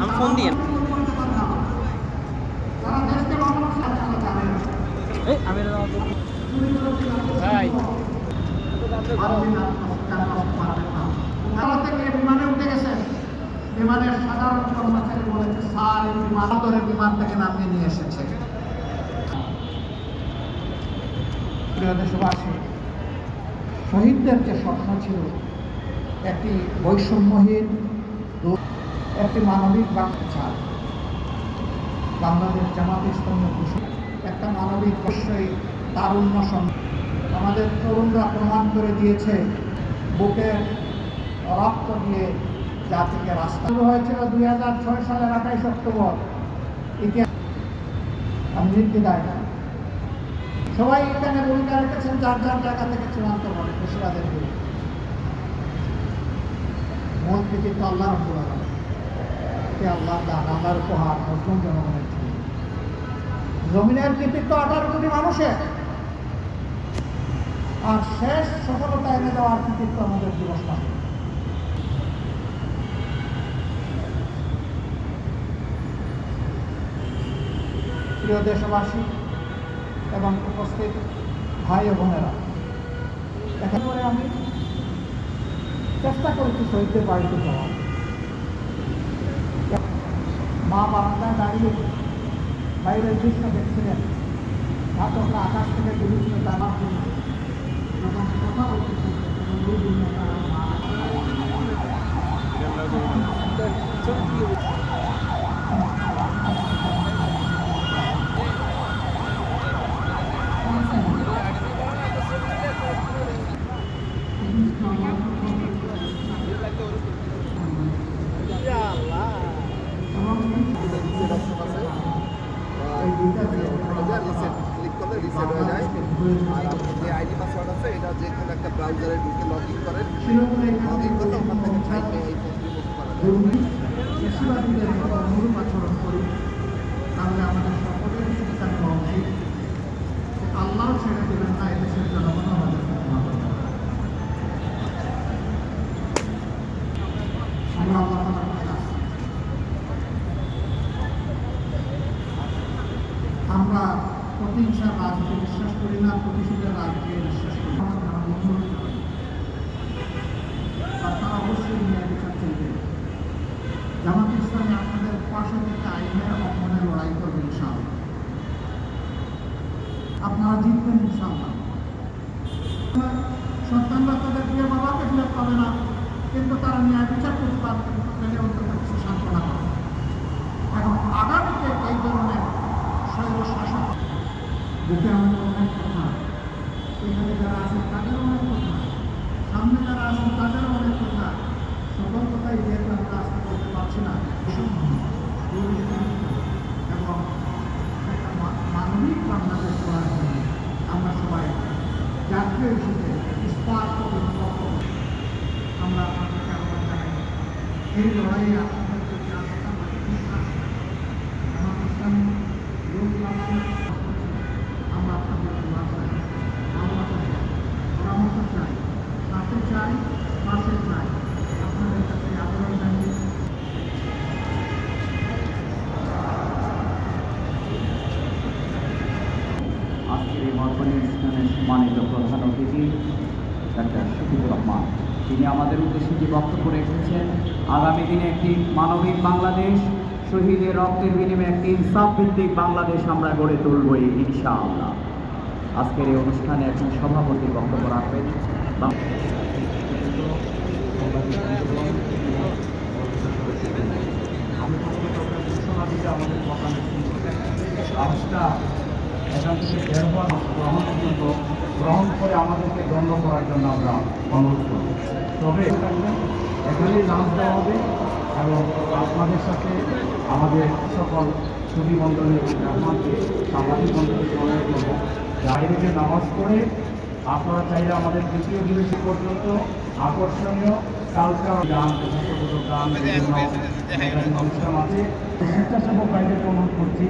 আমি ফোন দিয়ে এই আমি ভাই বিমানে উঠে গেছেন বিমানের সাধারণ কর্মচারী বলেছে স্যার বিমান ধরে বিমান থেকে নামিয়ে নিয়ে এসেছে প্রিয় দেশবাসী শহীদদের যে স্বপ্ন ছিল একটি বৈষম্যহীন, একটি মানবিক বাচ্চা বাংলাদেশ জামাত ইসলামী ঘোষণা, একটা মানবিক অবশ্যই তারুণ্য সং- আমাদের তরুণরা প্রমাণ করে দিয়েছে বুকের রক্ত দিয়ে জাতিকে রাস্তা শুরু হয়েছিল দুই হাজার ছয় সালের আঠাইশ অক্টোবর। ইতিহাস আমি নির্দিদায় সবাই এখানে ভূমিকা রেখেছেন যার যার জায়গা থেকে চূড়ান্ত করে বিরুদ্ধে মূল কৃতিত্ব আল্লাহ আল্লাহ দান আল্লাহর উপহার মুসলিম জনগণের জমিনের কৃতিত্ব আঠারো কোটি মানুষের। আর শেষ সফলতা এনে দেওয়ার কৃতিত্ব আমাদের দিবস পাবে প্রিয় দেশবাসী এবং উপস্থিত ভাই ও বোনেরা। করে আমি চেষ্টা করেছি শহীদদের বাড়িতে যাওয়া মা বারান্দায় দাঁড়িয়ে বাইরের দৃশ্য দেখছিলেন। ঘাতকরা আকাশ থেকে গুলিছিল তার জন্য মা- এই দুইটা দিয়ে ক্লিক করলে রিসেট হয়ে যায় আর আপনার যে আইডি পাসওয়ার্ড আছে এটা যে কোনো একটা ব্রাউজারে ঢুকে লগ ইন করেন। লগ ইন করলে ওখান থেকে চাইলে এই রিমুভ করা অনুরূপ করি উচিত আমরা প্রতিহিংসার রাজনীতি বিশ্বাস করি না, প্রতিশোধের রাজনীতি বিশ্বাস করি না যারা বন্ধু আর তারা অবশ্যই ন্যায় বিচার চলবে জামাত ইসলামী আপনাদের পাশে থেকে আইনের অঙ্গনে লড়াই করবে ইনশাআল্লাহ আপনারা জিতবেন ইনশাআল্লাহ। সন্তানরা তাদের প্রিয় বাবাকে ফিরে পাবে না, কিন্তু তারা ন্যায় বিচার করতে পারবে অন্তত কিছু সান্ত্বনা পাবে এখন আগামীতে এই ধরনের শৈব বুকে আমাদের অনেক কথা, এখানে যারা আছেন তাদেরও অনেক কথা, সামনে যারা আছেন তাদেরও অনেক কথা, সকল কথাই যেহেতু আমরা আজকে বলতে পারছি না এবং একটা মা- মানবিক বাংলাদেশ করার জন্য আমরা সবাই জাতীয় হিসেবে ইস্পাত আমরা আপনাদেরকে আহ্বান জানাই এই লড়াইয়ে আমার ইসলামী আমরা আপনাদের দোয়া চাই ভালোবাসা চাই চাই সাথে চাই পাশে চাই আপনাদের কাছে আবেদন আজকের এই মার্কনি অনুষ্ঠানের সম্মানিত প্রধান অতিথি, ডাক্তার শফিকুর রহমান। তিনি আমাদের উদ্দেশ্যে যে বক্তব্য রেখেছেন, আগামী দিনে একটি মানবিক বাংলাদেশ, শহীদের রক্তের বিনিময়ে একটি ইনসাফ ভিত্তিক বাংলাদেশ আমরা গড়ে তুলবই ইনশাআল্লাহ। আজকের এই অনুষ্ঠানে একজন সভাপতি বক্তব্য রাখবেন বাং- আমি প্রথমে ডক্টর ঘোষণা দিতে আমাদের কথা আজটা থেকে গ্রহণ পর্যন্ত গ্রহণ করে আমাদেরকে দণ্ড করার জন্য আমরা অনুরোধ করি তবে এখানেই নাম দেওয়া হবে এবং আপনাদের সাথে আমাদের সকল ছবি রহমানকে সামাজিক মণ্ডলী সহায় করব বাইরে নামাজ পড়ে আপনারা চাইলে আমাদের দ্বিতীয় বিরতি পর্যন্ত আকর্ষণীয় কালচার গান গান বিভিন্ন অনুষ্ঠান আছে স্বেচ্ছাসেবক বাইরে অনুরোধ করছি